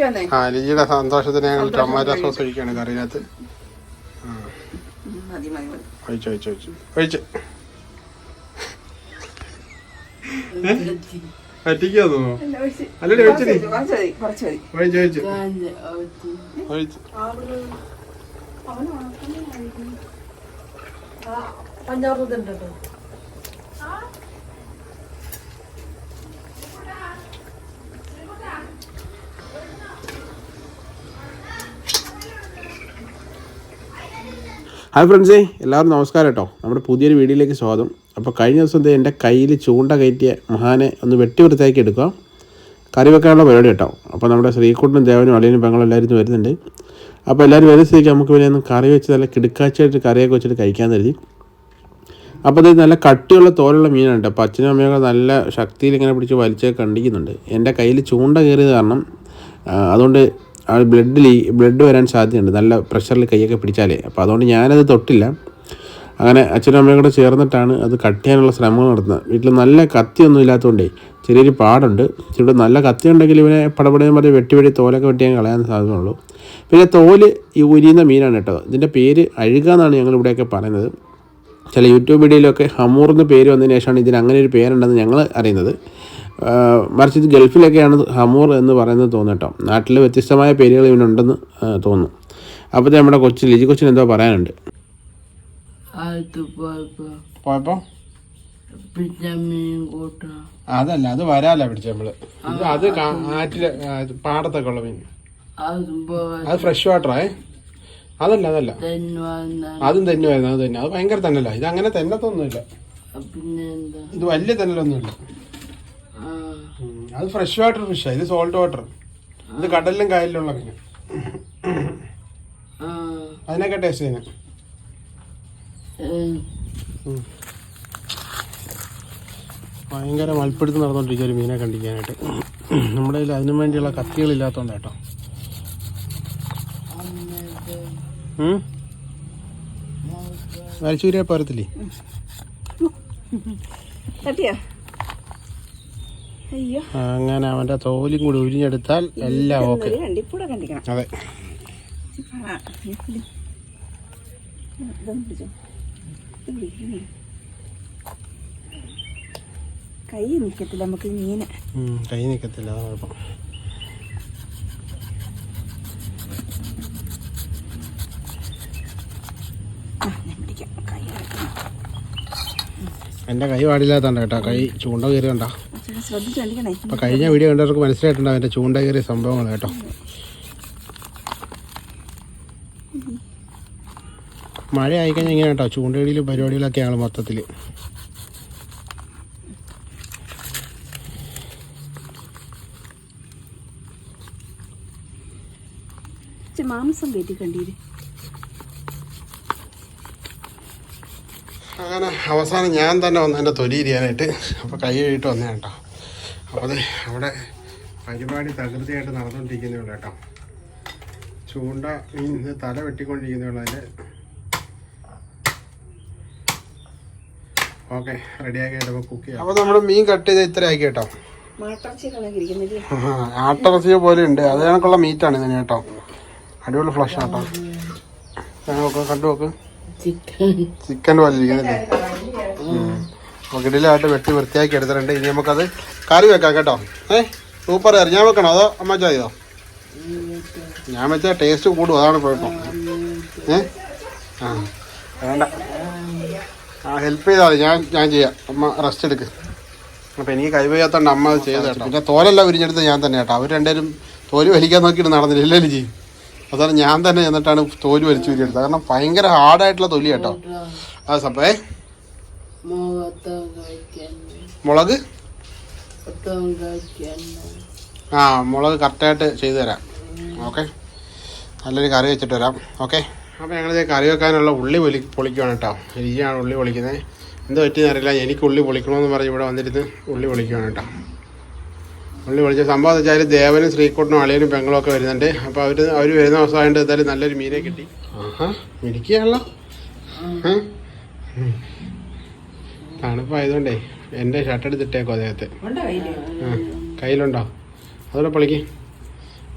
കഴിക്കുവന്നേ ആ ലിജിയുടെ സന്തോഷത്തിന് ഞങ്ങൾ ടൊമാറ്റോ സോസ് ഒഴിക്കുകയാണ് കറിയിനകത്ത് മതി മതി മതി. ഒഴിച്ച് ഒഴിച്ച് ഒഴിച്ച്. ഒഴിച്ച്. പറ്റിക്കാ തോന്നുന്നു? അല്ല, ഒഴിച്ച്. ഒഴിച്ച്, മതി കുറച്ച് മതി ഒഴിച്ച് ഒഴിച്ച് ഒഴിച്ച് പഞ്ചാബുണ്ടോ ഹായ് ഫ്രണ്ട്സേ എല്ലാവരും നമസ്കാരം കേട്ടോ. നമ്മുടെ പുതിയൊരു വീഡിയോയിലേക്ക് സ്വാഗതം. അപ്പോൾ കഴിഞ്ഞ ദിവസം എന്റെ കയ്യിൽ ചൂണ്ട കയറ്റിയ മഹാനെ ഒന്ന് വെട്ടി വൃത്തിയാക്കി എടുക്കുക. കറി വെക്കാനുള്ള പരിപാടി കേട്ടോ. അപ്പോൾ നമ്മുടെ ശ്രീകുട്ടനും ദേവനും അളിയനും പെങ്ങളും എല്ലാവരും വരുന്നുണ്ട്. അപ്പോൾ എല്ലാവരും വരുന്ന സ്ഥിതിക്ക് നമുക്ക് പിന്നെ ഒന്ന് കറി വെച്ച് നല്ല കിടുക്കാച്ചായിട്ട് കറിയൊക്കെ വെച്ചിട്ട് കഴിക്കാൻ കരുതി. അപ്പോൾ അത് നല്ല കട്ടിയുള്ള തോലുള്ള മീനാണ് അപ്പോൾ അച്ഛനും അമ്മയൊക്കെ നല്ല ശക്തിയിൽ ഇങ്ങനെ പിടിച്ച് വലിച്ചൊക്കെ കണ്ടിക്കുന്നുണ്ട് എന്റെ കയ്യിൽ ചൂണ്ട കയറിയത് കാരണം അതുകൊണ്ട് ബ്ലഡ് ലീ ബ്ലഡ് വരാൻ സാധ്യതയുണ്ട്. നല്ല പ്രഷറിൽ കൈയൊക്കെ പിടിച്ചാലേ. അപ്പോൾ അതുകൊണ്ട് ഞാനത് തൊട്ടില്ല. അങ്ങനെ അച്ഛനും അമ്മയും കൂടെ ചേർന്നിട്ടാണ് അത് കട്ട് ചെയ്യാനുള്ള ശ്രമങ്ങൾ നടത്തുന്നത്. വീട്ടിൽ നല്ല കത്തിയൊന്നും ഇല്ലാത്തതുകൊണ്ടേ ചെറിയൊരു പാടുണ്ട്. ഇവിടെ നല്ല കത്തി ഉണ്ടെങ്കിൽ ഇവനെ പടപടയും പറഞ്ഞ് വെട്ടി വെട്ടി തോലൊക്കെ വെട്ടിയാൽ കളയാൻ സാധ്യതയുള്ളൂ. പിന്നെ തോൽ ഈ ഉരിയുന്ന മീനാണ് കേട്ടോ. ഇതിന്റെ പേര് അഴുക എന്നാണ് ഞങ്ങൾ ഇവിടെയൊക്കെ പറയുന്നത്. ചില യൂട്യൂബ് വീഡിയോയിലൊക്കെ ഹമൂർ പേര് വന്നതിന് ശേഷമാണ് ഇതിന് അങ്ങനെ ഒരു പേരുണ്ടെന്ന് ഞങ്ങൾ അറിയുന്നത്. ആ, മറിച്ച് ഇത് ഗൾഫിലൊക്കെയാണ് ഹമൂർ എന്ന് പറയുന്നത് തോന്നട്ടോ നാട്ടിൽ വ്യത്യസ്തമായ പേരുകൾ ഇവനുണ്ടെന്ന് തോന്നുന്നു. അപ്പോൾ നമ്മുടെ കൊച്ചു ലിജി കൊച്ചിന് എന്തോ പറയാനുണ്ട്. പോയപ്പോ? അതല്ല അത് വരാല പിടിച്ച നമ്മൾ. ഇത് അത് ആറ്റിൽ പാടത്തൊക്കെ ഉള്ള മീൻ. അത് ഫ്രഷ് വാട്ടറേ അതല്ല അതല്ല. അതും തന്നെ വരുന്നത് അത് തന്നെ അത് ഭയങ്കര തന്നല്ല ഇത് അങ്ങനെ തന്നത്തൊന്നുമില്ല. പിന്നെ എന്താ? ഇത് വലിയ തന്നലൊന്നുമില്ല. അത് ഫ്രഷ് വാട്ടർ ഫിഷാ ഇത് സോൾട്ട് വാട്ടർ ഇത് കടലിലും കായലിലുള്ള മീൻ. ആ. അതിനൊക്കെ ടേസ്റ്റ് ചെയ്യുന്നത് ഏ, ഭയങ്കര മൽപ്പിടുത്ത് നടന്നുകൊണ്ടിരിക്കുക ഒരു മീനെ കണ്ടിക്കാനായിട്ട് നമ്മുടെ കയ്യിൽ അതിനു വേണ്ടിയുള്ള കത്തികളില്ലാത്തതുകൊണ്ട് കേട്ടോ. വരച്ചൂരിയാ വലിച്ചൂരിയെ പോരത്തില്ലേ അങ്ങനെ അവന്റെ തോലും കൂടി ഉരിഞ്ഞെടുത്താൽ എല്ലാം ഓക്കെ. അതെ. കൈ നിക്കത്തില്ല നമുക്ക് മീന് കൈ നിൽക്കത്തില്ല അതാണ് കുഴപ്പം. എന്റെ കൈ പാടില്ലാത്തണ്ട കേട്ടോ. കൈ ചൂണ്ട കയറി കണ്ടോ അപ്പോൾ കഴിഞ്ഞ വീഡിയോ കണ്ടവർക്ക് മനസ്സിലായിട്ടുണ്ടാവും എന്റെ ചൂണ്ട കയറിയ സംഭവങ്ങൾ കേട്ടോ. മഴ ആയിക്കഴിഞ്ഞാൽ ഇങ്ങനെ കേട്ടോ ചൂണ്ടയിടയിലും പരിപാടികളൊക്കെയാണ് മൊത്തത്തിൽ ഇച്ചിരി മാംസം കയറ്റി കണ്ടീര്. അങ്ങനെ അവസാനം ഞാൻ തന്നെ വന്ന് എന്റെ തൊലി ഇരിയാനായിട്ട് അപ്പോൾ കൈ കഴിയിട്ട് വന്നേ കേട്ടോ. അപ്പോൾ അത് അവിടെ പരിപാടി തകൃതിയായിട്ട് നടന്നുകൊണ്ടിരിക്കുന്നേ ഉള്ളൂ കേട്ടോ. ചൂണ്ട മീൻ ഇത് തല വെട്ടിക്കൊണ്ടിരിക്കുന്നേ ഉള്ളൂ അതിന്റെ. ഓക്കെ റെഡിയാക്കി അപ്പോൾ കുക്ക് ചെയ്യാം. അപ്പോൾ നമ്മൾ മീൻ കട്ട് ചെയ്ത് ഇത്ര ആക്കി കേട്ടോ. ആട്ടിറച്ചിയെ പോലെ ഉണ്ട്. അത് കണക്കുള്ള മീറ്റാണ് ഇതിന് കേട്ടോ. അടിപൊളി ഫ്ലഷ് ആട്ടോ. നോക്ക് കണ്ടു നോക്ക്. ചിക്കൻ. പോലെ മുകളിലായിട്ട് വെട്ടി വൃത്തിയാക്കി എടുത്തിട്ടുണ്ട്. ഇനി നമുക്കത് കറി വെക്കാം കേട്ടോ. ഏ സൂപ്പർ കറി. ഞാൻ വെക്കണോ? അതോ അമ്മ ചെയ്തോ ഞാൻ വെച്ചാൽ ടേസ്റ്റ് കൂടും. അതാണ് കുഴപ്പം. ഏ? ആ. വേണ്ട. ആ ഹെൽപ്പ് ചെയ്താൽ ഞാൻ ഞാൻ ചെയ്യാം. അമ്മ റെസ്റ്റ് എടുക്ക്. അപ്പം എനിക്ക് കൈവയ്യാത്തോണ്ട് അമ്മ അത് ചെയ്തേട്ടോ പിന്നെ തോലെല്ലാം ഉരിഞ്ഞെടുത്ത് ഞാൻ തന്നെ കേട്ടോ. അവർ രണ്ടുപേരും തോൽ വലിക്കാൻ നോക്കിയിട്ട് നടന്നില്ല? ഇല്ലല്ലോ ജി അതാണ് ഞാൻ തന്നെ ചെന്നിട്ടാണ് തോൽ വലിച്ചു വരിയെടുത്തത് കാരണം ഭയങ്കര ഹാർഡായിട്ടുള്ള തൊലി കേട്ടോ. ആ മുഖത്തം മുളക്? ആ മുളക് കറക്റ്റായിട്ട് ചെയ്തു തരാം. ഓക്കെ. നല്ലൊരു കറി വെച്ചിട്ട് വരാം. ഓക്കെ. അപ്പോൾ ഞങ്ങളിത് കറി വെക്കാനുള്ള ഉള്ളി പൊലി പൊളിക്കുവാണ് കേട്ടോ. എനിക്കാണ് ഉള്ളി പൊളിക്കുന്നത്. എന്ത് പറ്റിയെന്ന് അറിയില്ല. എനിക്ക് ഉള്ളി പൊളിക്കണമെന്ന് പറഞ്ഞ് ഇവിടെ വന്നിരുന്ന് ഉള്ളി പൊളിക്കുവാണ് കേട്ടോ. ഉള്ളി വിളിച്ച സംഭവം എന്ന് വെച്ചാൽ ദേവനും ശ്രീകുട്ടനും അളിയനും പെങ്ങളും ഒക്കെ വരുന്നുണ്ട്. അപ്പോൾ അവർ അവർ വരുന്ന ദിവസമായിട്ട് എന്തായാലും നല്ലൊരു മീനെ കിട്ടി. ആഹാ മിടിക്കുകയാണല്ലോ. തണുപ്പായതുകൊണ്ടേ എന്റെ ഷർട്ട് എടുത്തിട്ടേക്കോ അദ്ദേഹത്തെ കയ്യിലുണ്ടോ? അതോടെ പൊളിക്ക്.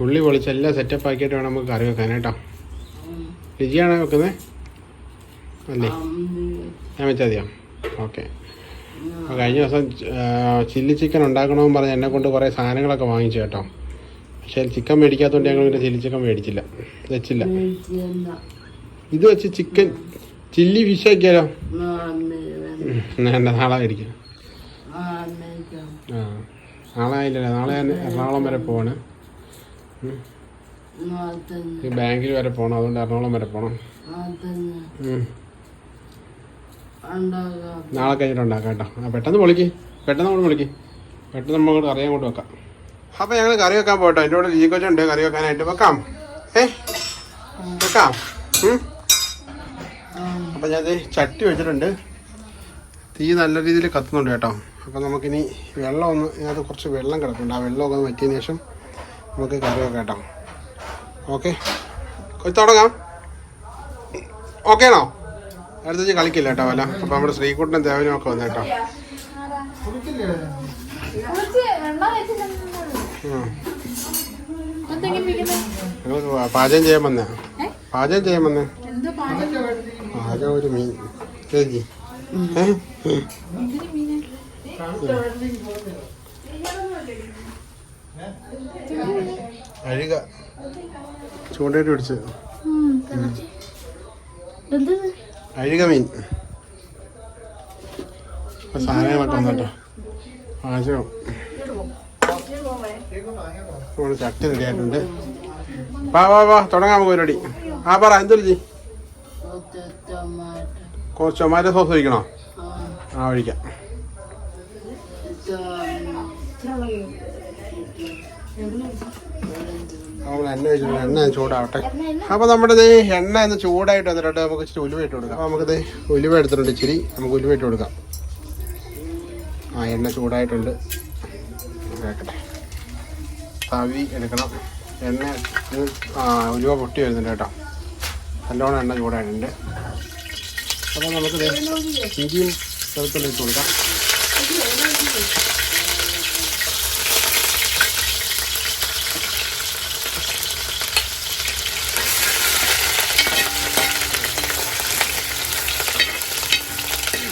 ഉള്ളി പൊളിച്ച് എല്ലാം സെറ്റപ്പ് ആക്കിയിട്ട് വേണം നമുക്ക് കറി വെക്കാൻ കേട്ടോ. രുചിയാണോ വെക്കുന്നത് അല്ലേ? ഞാൻ വെച്ചാൽ മതിയോ? ഓക്കെ. അപ്പോൾ കഴിഞ്ഞ ദിവസം ചില്ലി ചിക്കൻ ഉണ്ടാക്കണമെന്ന് പറഞ്ഞ് എന്നെ കൊണ്ട് കുറേ സാധനങ്ങളൊക്കെ വാങ്ങിച്ചു കേട്ടോ. പക്ഷേ ചിക്കൻ മേടിക്കാത്തതുകൊണ്ട് ഞങ്ങൾ പിന്നെ ചില്ലി ചിക്കൻ മേടിച്ചില്ല. വെച്ചില്ല. ഇത് വെച്ച് ചിക്കൻ ചില്ലി ഫിഷ് ആക്കിയാലോ? എന്നാ വേണ്ട നാളെ ആയിരിക്കും ആ നാളെ ആയില്ല നാളെ ഞാൻ എറണാകുളം വരെ പോവാണ്. ബാങ്കിൽ വരെ പോകണം അതുകൊണ്ട് എറണാകുളം വരെ പോകണം. നാളെ കഴിഞ്ഞിട്ട് ഉണ്ടാക്കാം കേട്ടോ. ആ പെട്ടെന്ന് പൊളിക്ക്. പെട്ടെന്ന് അങ്ങോട്ട് വിളിക്ക് പെട്ടെന്ന് നമ്മൾ കറി അങ്ങോട്ട് വെക്കാം. അപ്പോൾ ഞങ്ങൾ കറി വെക്കാൻ പോട്ടോ എന്റെ കൂടെ ലീക്കൊച്ചുണ്ട് കറി വെക്കാനായിട്ട് വെക്കാം. ഏ? വെക്കാം. അപ്പം ഞാൻ ചട്ടി വെച്ചിട്ടുണ്ട്. തീ നല്ല രീതിയിൽ കത്തുന്നുണ്ട് കേട്ടോ. അപ്പോൾ നമുക്കിനി വെള്ളം ഒന്ന് ഇതിനകത്ത് കുറച്ച് വെള്ളം കിടക്കുന്നുണ്ട് ആ വെള്ളമൊക്കെ ഒന്ന് വറ്റിയതിന് ശേഷം നമുക്ക് കറി വെക്കാം കേട്ടോ. ഓക്കെ. തുടങ്ങാം. ഓക്കെ ആണോ അടുത്ത കളിക്കില്ല കേട്ടോ അല്ല അപ്പൊ നമ്മുടെ ശ്രീകുട്ടനും ദേവനും ഒക്കെ വന്നു കേട്ടോ. പാചകം ചെയ്യാൻ വന്നേ? പാചകം ചെയ്യാൻ വന്നേ? പാചകം ഒരു മീൻ. ചേച്ചി? അഴുക. ചൂണ്ടയിട്ട് പിടിച്ച് അഴുക മീൻ ഇപ്പൊ സാധനങ്ങളൊക്കെ വന്നോട്ടോ പാചകം ഇവിടെ ചട്ടി റെഡി ആയിട്ടുണ്ട്. വാ വാ വാ തുടങ്ങാം പരിപാടി. ആ പറ എന്തൊരു കുറച്ച് ടൊമാറ്റോ. സോസ് ഒഴിക്കണോ? ആ ഒഴിക്കാം നമ്മൾ എണ്ണ ഒഴിച്ചിട്ടുണ്ട് എണ്ണ ചൂടാവട്ടെ. അപ്പോൾ നമ്മുടെ ഇത് എണ്ണ ഒന്ന് ചൂടായിട്ട് വന്നിട്ട് നമുക്ക് ഇച്ചിരി ഉലുവ ഇട്ട് കൊടുക്കാം. അപ്പോൾ നമുക്ക് ദേ ഉലുവ എടുത്തിട്ടുണ്ട് ഇച്ചിരി. നമുക്ക് ഉലുവ ഇട്ട് കൊടുക്കാം. ആ എണ്ണ ചൂടായിട്ടുണ്ട്. കേൾക്കട്ടെ തവി എടുക്കണം. എണ്ണ ആ ഉലുവ പൊട്ടി വരുന്നുണ്ട് കേട്ടോ. നല്ലോണം എണ്ണ ചൂടായിട്ടുണ്ട്. അപ്പോൾ നമുക്ക് ദേ ഇഞ്ചിയും വെളുത്തുള്ളി ഇട്ട് കൊടുക്കാം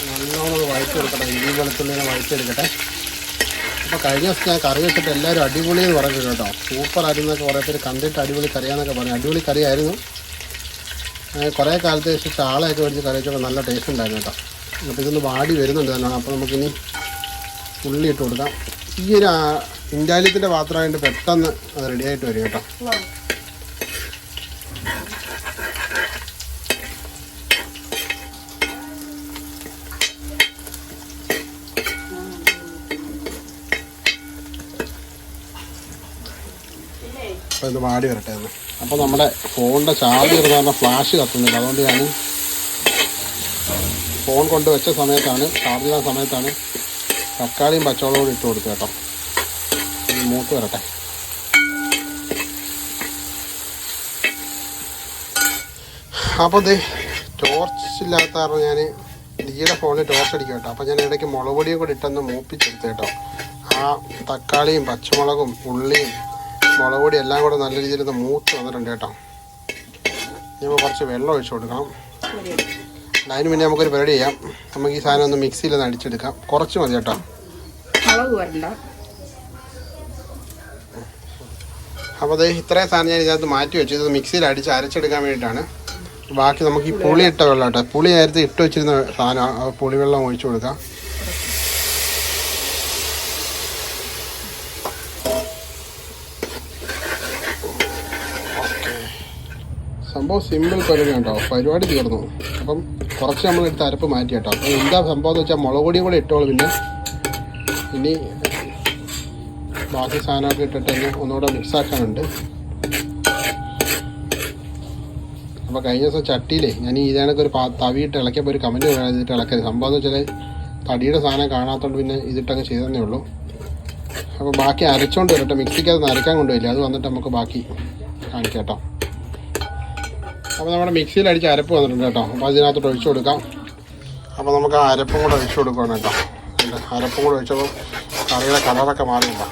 നല്ലോണം വഴച്ചെടുക്കട്ടെ ഇഞ്ചി വെളുത്തുള്ളിനെ വഴച്ചെടുക്കട്ടെ അപ്പോൾ കഴിഞ്ഞ ദിവസം ഞാൻ കറി വെച്ചിട്ട് എല്ലാവരും അടിപൊളി എന്ന് പറഞ്ഞു കേട്ടോ സൂപ്പർ എന്നൊക്കെ കുറേ പേര് കണ്ടിട്ട് അടിപൊളി കറിയാന്നൊക്കെ പറഞ്ഞു. അടിപൊളി കറിയായിരുന്നു. കുറേ കാലത്ത് ശേഷം ചാളയൊക്കെ മേടിച്ച് കറി വെച്ചപ്പോൾ നല്ല ടേസ്റ്റ് ഉണ്ടായിരുന്നു കേട്ടോ. അപ്പോൾ ഇതൊന്ന് വാടി വരുന്നുണ്ട് തന്നെ അപ്പോൾ നമുക്കിനി ഉള്ളി ഇട്ട് കൊടുക്കാം. ഈ ഒരു ഇൻഡാലിയത്തിന്റെ പാത്രമായിട്ട് പെട്ടെന്ന് അത് റെഡിയായിട്ട് വരും കേട്ടോ. അപ്പോൾ ഇത് വാടി വരട്ടെ എന്ന് അപ്പോൾ നമ്മുടെ ഫോണിന്റെ ചാർജ് ഇരുന്ന് പറഞ്ഞാൽ ഫ്ലാഷ് കത്തുന്നില്ല. അതുകൊണ്ട് ഞാൻ ഫോൺ കൊണ്ട് വെച്ച സമയത്താണ് ചാർജ് ചെയ്യുന്ന സമയത്താണ് തക്കാളിയും പച്ചവളവും കൂടി ഇട്ട് കൊടുത്തു കേട്ടോ. മൂത്ത് വരട്ടെ. അപ്പോൾ ഇത് ടോർച്ച് ഇല്ലാത്ത കാരണം ഞാൻ ഡിയുടെ ഫോണിൽ ടോർച്ച് അടിക്കും കേട്ടോ. അപ്പോൾ ഞാൻ ഇടയ്ക്ക് മുളക് പൊടിയും കൂടി ഇട്ടൊന്ന് മൂപ്പിച്ചെടുത്ത് കേട്ടോ. ആ തക്കാളിയും പച്ചമുളകും ഉള്ളിയും മുളക് പൊടി എല്ലാം കൂടെ നല്ല രീതിയിൽ ഇത് മൂത്ത് വന്നിട്ടുണ്ട് കേട്ടോ. ഇനി കുറച്ച് വെള്ളം ഒഴിച്ചു കൊടുക്കണം. അതിന് മുന്നേ നമുക്കൊരു പരിപാടി ചെയ്യാം. നമുക്ക് ഈ സാധനം ഒന്ന് മിക്സിയിൽ ഒന്ന് അടിച്ചെടുക്കാം. കുറച്ച് മതി കേട്ടോ. അപ്പോൾ അത് ഇത്രയും സാധനം ഞാൻ ഇതിനകത്ത് മാറ്റി വെച്ചു. ഇത് മിക്സിയിൽ അടിച്ച് അരച്ചെടുക്കാൻ വേണ്ടിയിട്ടാണ്. ബാക്കി നമുക്ക് ഈ പുളി ഇട്ട വെള്ളം കേട്ടോ. പുളി നേരത്തെ ഇട്ട് വെച്ചിരുന്ന സാധനം ആ പുളി വെള്ളം ഒഴിച്ചു കൊടുക്കാം. സംഭവം സിമ്പിൾ പരിപാടി കേട്ടോ പരിപാടി തീർന്നു. അപ്പം കുറച്ച് നമ്മൾ എടുത്ത് അരപ്പ് മാറ്റി കേട്ടോ. അപ്പം എന്താ സംഭവം എന്ന് വെച്ചാൽ മുളക് പൊടിയും കൂടെ ഇട്ടോളൂ പിന്നെ. ഇനി ബാക്കി സാധനമൊക്കെ ഇട്ടിട്ട് തന്നെ ഒന്നുകൂടെ മിക്സ് ആക്കാനുണ്ട്. അപ്പോൾ കഴിഞ്ഞ ദിവസം ചട്ടിയിലേ ഞാൻ ഈ ഇതാണൊക്കെ ഒരു തവിയിട്ട് ഇളക്കിയപ്പോൾ ഒരു കമന്റ് ഇതിട്ട് ഇളക്കരുത് സംഭവം എന്ന് വെച്ചാൽ തടിയുടെ സാധനം കാണാത്തതുകൊണ്ട് പിന്നെ ഇതിട്ടങ്ങ് ചെയ്തതന്നേ ഉള്ളൂ. അപ്പോൾ ബാക്കി അരച്ചോണ്ട് വരട്ടെ. മിക്സിക്കകത്ത് അരക്കാൻ കൊണ്ടുപോയില്ല? അത് വന്നിട്ട് നമുക്ക് ബാക്കി കാണിക്കാം കേട്ടോ. അപ്പോൾ നമ്മുടെ മിക്സിയിൽ അടിച്ച് അരപ്പ് വന്നിട്ടുണ്ട് കേട്ടോ. അപ്പോൾ അതിനകത്തോട്ട് ഒഴിച്ചു കൊടുക്കാം. അപ്പോൾ നമുക്ക് ആ അരപ്പും കൂടെ ഒഴിച്ചു കൊടുക്കണം കേട്ടോ. അരപ്പും കൂടെ ഒഴിച്ചപ്പോൾ കറിയുടെ കളറൊക്കെ മാറിയില്ല.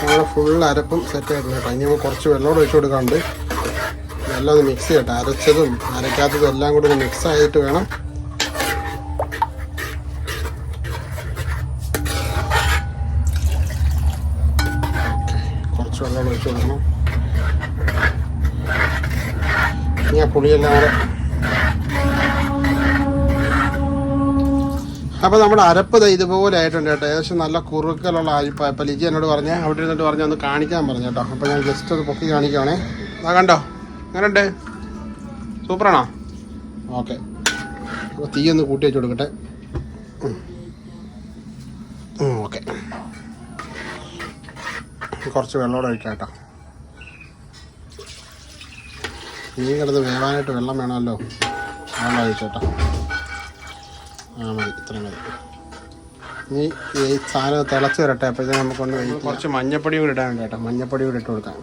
നമ്മുടെ ഫുൾ അരപ്പും സെറ്റ് ആയിട്ടുണ്ട് കേട്ടോ. ഇനി കുറച്ച് വെള്ളം കൂടെ ഒഴിച്ച് കൊടുക്കാറുണ്ട് എല്ലാം ഒന്ന് മിക്സ് ചെയ്യട്ടെ. അരച്ചതും അരയ്ക്കാത്തതും എല്ലാം കൂടി ഒന്ന് മിക്സ് ആയിട്ട് വേണം. കുറച്ച് വെള്ളം ഒഴിച്ച് കൊടുക്കണം. ഇനി ആ പുളിയെല്ലാം കൂടെ അപ്പോൾ നമ്മുടെ അരപ്പ് ഇതുപോലെ ആയിട്ടുണ്ട് കേട്ടോ. ഏകദേശം നല്ല കുറുക്കലുള്ള അരിപ്പ. ലിജി എന്നോട് പറഞ്ഞേ അവിടെ ഇരുന്നിട്ട് പറഞ്ഞ് ഒന്ന് കാണിക്കാൻ പറഞ്ഞു കേട്ടോ. അപ്പോൾ ഞാൻ ജസ്റ്റ് ഒന്ന് പൊക്കി കാണിക്കുവാണേ. ആ കണ്ടോ? എങ്ങനെയുണ്ട്? സൂപ്പറാണോ? ഓക്കെ. അപ്പോൾ തീ ഒന്ന് കൂട്ടി വെച്ച് കൊടുക്കട്ടെ. ഓക്കെ. കുറച്ച് വെള്ളമോടെ ഒഴിക്കാം കേട്ടോ. മീൻ കിടന്ന് വേവാനായിട്ട് വെള്ളം വേണമല്ലോ? വെള്ളം ഒഴിച്ചോട്ടോ ആ മതി. ഇത്രയും മതി. ഇനി ഈ സാധനം തിളച്ച് വരട്ടെ. അപ്പോഴത്തേക്ക് നമുക്കൊന്ന് കുറച്ച് മഞ്ഞപ്പൊടി കൂടി ഇടാൻ വേണ്ടി കേട്ടോ. മഞ്ഞപ്പൊടി കൂടി ഇട്ട് കൊടുക്കാം.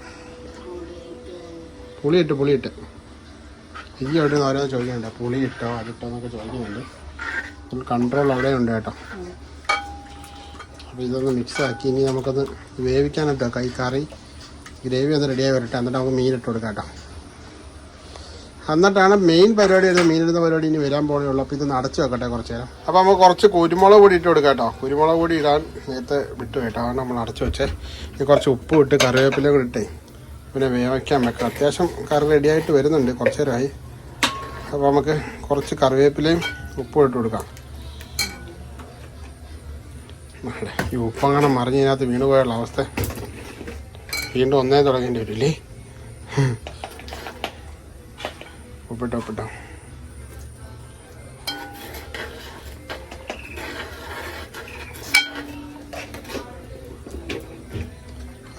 പുളിയിട്ട് പുളിയിട്ട്. ഈ അവിടെ നിന്ന് ഓരോന്ന് ചോദിക്കുന്നുണ്ട് പുളി ഇട്ടോ അതിട്ടോ എന്നൊക്കെ ചോദിക്കുന്നുണ്ട്. ഫുൾ കൺട്രോൾ അവിടെ ഉണ്ട് കേട്ടോ. അപ്പോൾ ഇതൊന്ന് മിക്സ് ആക്കി ഇനി നമുക്കത് വേവിക്കാനിട്ടോ കൈ കറി ഗ്രേവി ഒന്ന് റെഡിയായി വരട്ടെ. എന്നിട്ട് നമുക്ക് മീൻ ഇട്ട് കൊടുക്കാം കേട്ടോ. എന്നിട്ടാണ് മെയിൻ പരിപാടി വരുന്നത്. മീനിടുന്ന പരിപാടി ഇനി വരാൻ പോണേ ഉള്ളൂ. അപ്പോൾ ഇത് അടച്ചു വെക്കട്ടെ കുറച്ച് നേരം. അപ്പോൾ നമുക്ക് കുറച്ച് കുരുമുളക് പൊടി ഇട്ട് കൊടുക്കാം കേട്ടോ. കുരുമുളക് പൊടി ഇടാൻ നേരത്തെ വിട്ടു കേട്ടോ. അതാണ് നമ്മൾ അടച്ചു വെച്ചേ. ഇനി കുറച്ച് ഉപ്പ് ഇട്ട് കറിവേപ്പില കൂടി ഇട്ടേ. പിന്നെ വേവിക്കാൻ വെക്കാം അത്യാവശ്യം കറി റെഡിയായിട്ട് വരുന്നുണ്ട്. കുറച്ച് നേരമായി. അപ്പോൾ നമുക്ക് കുറച്ച് കറിവേപ്പിലയും ഉപ്പും ഇട്ട് കൊടുക്കാം. ഈ ഉപ്പങ്ങനെ മറിഞ്ഞതിനകത്ത് വീണു പോയുള്ള അവസ്ഥ. വീണ്ടും ഒന്നേ തുടങ്ങേണ്ടി വരില്ലേ? ഉപ്പിട്ടോ ഉപ്പിട്ടോ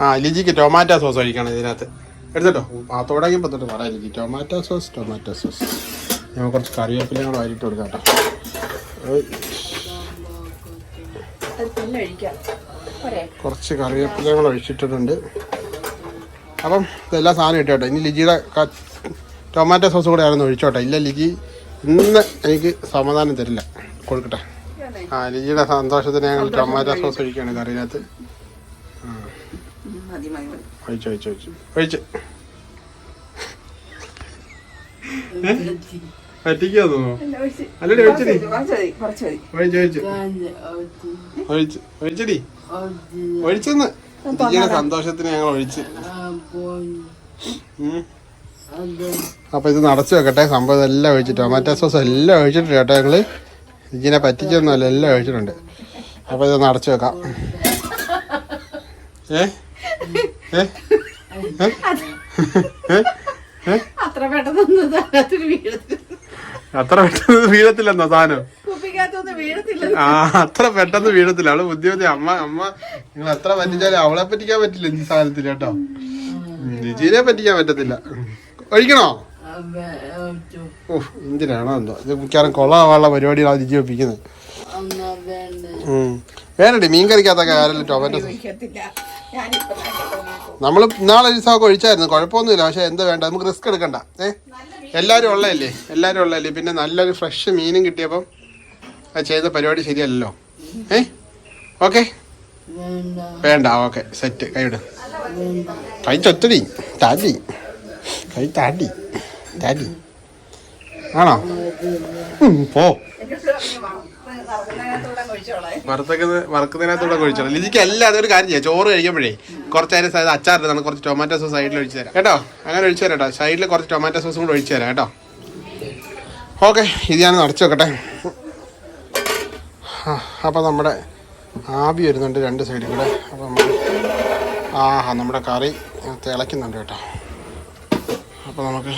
ആ ലിജിക്ക് ടൊമാറ്റോ സോസ് ഒഴിക്കണം ഇതിനകത്ത്. എടുത്തിട്ടോ? ആ തുടങ്ങിയപ്പോൾ തൊട്ട് പറയാം Liji. Tomato sauce tomato sauce. ഞാൻ കുറച്ച് കറിവേപ്പില കൂടെ വാരിയിട്ട് കൊടുക്കാം കേട്ടോ. കുറച്ച് കറിവേപ്പില കൂടെ ഒഴിച്ചിട്ടിട്ടുണ്ട്. അപ്പം ഇതെല്ലാം സാധനം ഇട്ടോ ഇനി ലിജിയുടെ ടൊമാറ്റോ സോസ് കൂടെ ആയിരുന്നു ഒഴിച്ചോട്ടെ. ഇല്ല ലിജി ഇന്ന് എനിക്ക് സമാധാനം തരില്ല. കൊടുക്കട്ടെ. ആ ലിജിയുടെ സന്തോഷത്തിന് ഞങ്ങൾ ടൊമാറ്റോ സോസ് ഒഴിക്കുകയാണ് കറിയിനകത്ത് ഒഴിച്ചു ഒഴിച്ചു ഒഴിച്ചു ഒഴിച്ച് ഒഴിച്ച്. ഒഴിച്ച്. ഒഴിച്ച് പറ്റിക്കാ തോന്നുന്നു? അല്ല, ഒഴിച്ച്. അല്ലടി, ഒഴിച്ചടി. ഒഴിച്ചു ഒഴിച്ചടി. ഒഴിച്ചെന്ന്. ലിജിയുടെ സന്തോഷത്തിന് ഞങ്ങൾ ഒഴിച്ച്. ഉം. അപ്പോൾ ഇത് നടച്ചു വെക്കട്ടെ. സംഭവം എല്ലാം ഒഴിച്ച് ടൊമാറ്റോ സോസ് എല്ലാം ഒഴിച്ചിട്ടുണ്ട് കേട്ടോ ഞങ്ങൾ ഇതിനെ പറ്റിച്ചൊന്നുമല്ല എല്ലാം ഒഴിച്ചിട്ടുണ്ട്. അപ്പോൾ ഇത് നടച്ചു വെക്കാം. ഏ? അത്ര പെട്ടെന്ന് വീഴത്തില്ലെന്നോ സാധനം? ആ അത്ര പെട്ടെന്ന് വീഴത്തില്ല. അവൾ ബുദ്ധിമുട്ടി. അമ്മ അമ്മ നിങ്ങൾ എത്ര പറ്റിച്ചാലും അവളെ പറ്റിക്കാൻ പറ്റില്ല ഈ സാധനത്തിൽ കേട്ടോ. ഉം, പറ്റിക്കാൻ പറ്റത്തില്ല. ഒഴിക്കണോ എന്തിനാണ് ഓ എന്തിനാണോ എന്തോ? ഇത് മിക്കവാറും കൊള്ളാവാനുള്ള ഒപ്പിക്കുന്നത് അന്ന വേണ്ട. മീൻ കറിക്കാത്തൊക്കെ ആരെങ്കിലും ടൊമാറ്റോ നമ്മൾ ഇന്നാളെ ഒരു ദിവസമൊക്കെ ഒഴിച്ചായിരുന്നു കുഴപ്പമൊന്നുമില്ല. പക്ഷെ എന്താ വേണ്ട നമുക്ക് റിസ്ക് എടുക്കണ്ട. ഏ? എല്ലാവരും ഉള്ളതല്ലേ? എല്ലാവരും ഉള്ളതല്ലേ? പിന്നെ നല്ലൊരു ഫ്രഷ് മീനും കിട്ടിയപ്പം അത് ചെയ്ത പരിപാടി ശരിയല്ലല്ലോ. ഏ? ഓക്കെ? വേണ്ട. ഓക്കെ. സെറ്റ് കൈവിടും കഴിച്ചൊത്തിരി താടി കൈ താടി. താടി. ആണോ? പോ. വറുത്തക്കുന്നത് വറുക്കുന്നതിനകത്തൂടെ ലിജിക്ക് എല്ലാം അതൊരു കാര്യം ചെയ്യാം. ചോറ് കഴിക്കുമ്പോഴേ കുറച്ച് നേരം സൈഡ് അച്ചാറിട്ടാണ് കുറച്ച് ടൊമാറ്റോ സോസ് സൈഡിൽ ഒഴിച്ചു തരാം. കേട്ടോ? അങ്ങനെ ഒഴിച്ചു തരാം കേട്ടോ. സൈഡിൽ കുറച്ച് ടൊമാറ്റോ സോസും കൂടെ ഒഴിച്ചു തരാം കേട്ടോ. ഓക്കെ ഇത് ഞാൻ അടച്ചു വെക്കട്ടെ. അപ്പോൾ നമ്മുടെ ആവി വരുന്നുണ്ട് രണ്ട് സൈഡിൽ കൂടെ. അപ്പോൾ ആഹാ നമ്മുടെ കറി തിളയ്ക്കുന്നുണ്ട് കേട്ടോ. അപ്പോൾ നമുക്ക്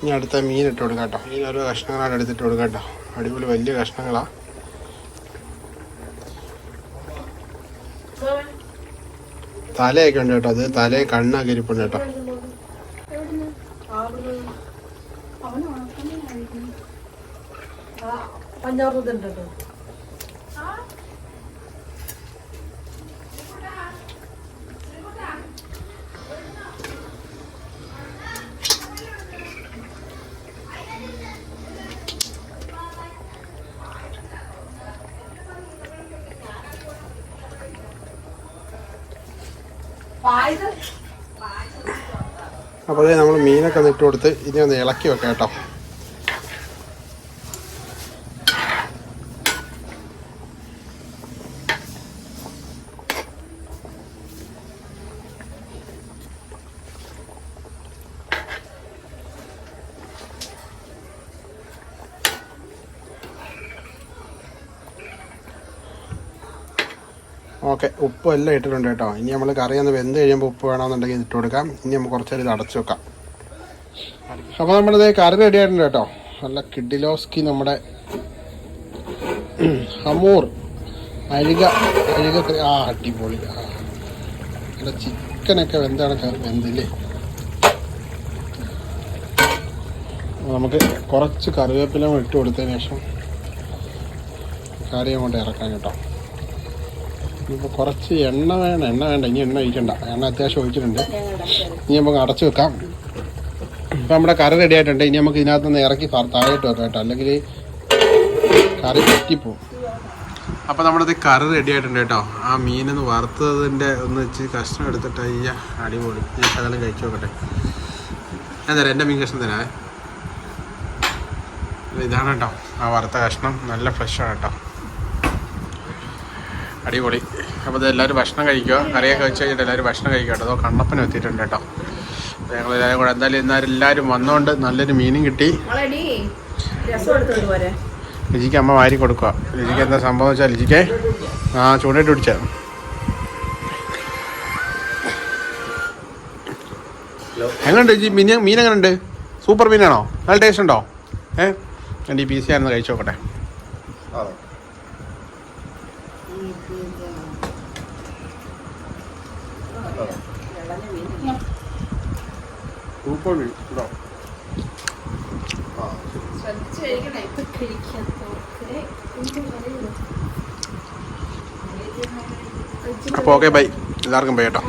ഇനി അടുത്ത മീൻ ഇട്ട് കൊടുക്കാം കേട്ടോ. മീൻ ഓരോ കഷ്ണങ്ങളാണ് എടുത്തിട്ട് കൊടുക്കാം കേട്ടോ. അടിപൊളി വലിയ കഷ്ണങ്ങളാണ് തലയൊക്കെ ഉണ്ട് കേട്ടോ. അത് തല കണ്ണൊക്കെ ഇരിപ്പുണ്ട് കേട്ടോ. പഞ്ചാബ് കേട്ടോ അപ്പോൾ അതേ നമ്മൾ മീനൊക്കെ ഒന്ന് ഇട്ട് കൊടുത്ത് ഇനി ഒന്ന് ഇളക്കി വെക്കാം കേട്ടോ. ഓക്കെ ഉപ്പ് എല്ലാം ഇട്ടിട്ടുണ്ട് കേട്ടോ. ഇനി നമ്മൾ കറി ഒന്ന് വെന്ത് കഴിയുമ്പോൾ ഉപ്പ് വേണമെന്നുണ്ടെങ്കിൽ ഇട്ട് കൊടുക്കാം. ഇനി നമുക്ക് കുറച്ചേരം ഇത് അടച്ചു വെക്കാം. അപ്പോൾ നമ്മളിത് കറി റെഡി ആയിട്ടുണ്ട് കേട്ടോ. നല്ല കിഡിലോസ്കി നമ്മുടെ ഹമൂർ അഴുക അഴുക ആ അടിപൊളി. നല്ല ചിക്കനൊക്കെ വെന്താണ് വെന്തില്ലേ? നമുക്ക് കുറച്ച് കറിവേപ്പില ഇട്ട് കൊടുത്തതിന് ശേഷം കറി അങ്ങോട്ട് ഇറക്കാം കേട്ടോ. ഇനിയിപ്പോൾ കുറച്ച് എണ്ണ വേണം. എണ്ണ വേണ്ട. ഇനി എണ്ണ ഒഴിക്കണ്ട. എണ്ണ അത്യാവശ്യം ഒഴിച്ചിട്ടുണ്ട്. ഇനി നമുക്ക് അടച്ചു വെക്കാം. ഇപ്പം നമ്മുടെ കറി റെഡി ആയിട്ടുണ്ട്. ഇനി നമുക്ക് ഇതിനകത്ത് നിന്ന് ഇറക്കി താഴോട്ട് വെക്കാം കേട്ടോ. അല്ലെങ്കിൽ കറി പറ്റിപ്പോവും അപ്പോൾ നമ്മുടെ കറി റെഡി ആയിട്ടുണ്ട് കേട്ടോ. ആ മീനൊന്ന് വറുത്തതിന്റെ ഒന്ന് വെച്ച് കഷ്ണം എടുത്തിട്ട് അയ്യ അടിപൊളി. ഞാൻ ശകലം കഴിച്ചു നോക്കട്ടെ. ഞാൻ തരാം. എന്റെ മീൻ കഷ്ണം തരാം ഇതാണ് കേട്ടോ. ആ വറുത്ത കഷ്ണം. നല്ല ഫ്രഷാണ് കേട്ടോ. അടിപൊളി. അപ്പോൾ ഇത് എല്ലാവരും ഭക്ഷണം കഴിക്കുക. കറിയൊക്കെ വെച്ച് കഴിഞ്ഞിട്ട് എല്ലാവരും ഭക്ഷണം കഴിക്കുക കേട്ടോ. അതോ കണ്ണപ്പന എത്തിയിട്ടുണ്ട് കേട്ടോ. അപ്പോൾ ഞങ്ങൾ എല്ലാവരും കൂടെ എന്തായാലും ഇന്നാരും എല്ലാവരും വന്നുകൊണ്ട് നല്ലൊരു മീനും കിട്ടി. ലിജിക്ക് അമ്മ വാരി കൊടുക്കുക ലിജിക്ക് എന്താ സംഭവം വെച്ചാൽ ലിജിക്ക് ആ ചൂണ്ടിട്ട് പിടിച്ച എങ്ങനെയുണ്ട് ലിജി? മീൻ മീൻ എങ്ങനെയുണ്ട് സൂപ്പർ മീനാണോ? നല്ല ടേസ്റ്റ് ഉണ്ടോ? ഏ? എന്റെ ഈ പി സി ആണെന്ന് കഴിച്ചു നോക്കട്ടെ. കഴിക്കണേ അപ്പോൾ ഓക്കെ ബൈ. എല്ലാവർക്കും ബൈ കേട്ടോ.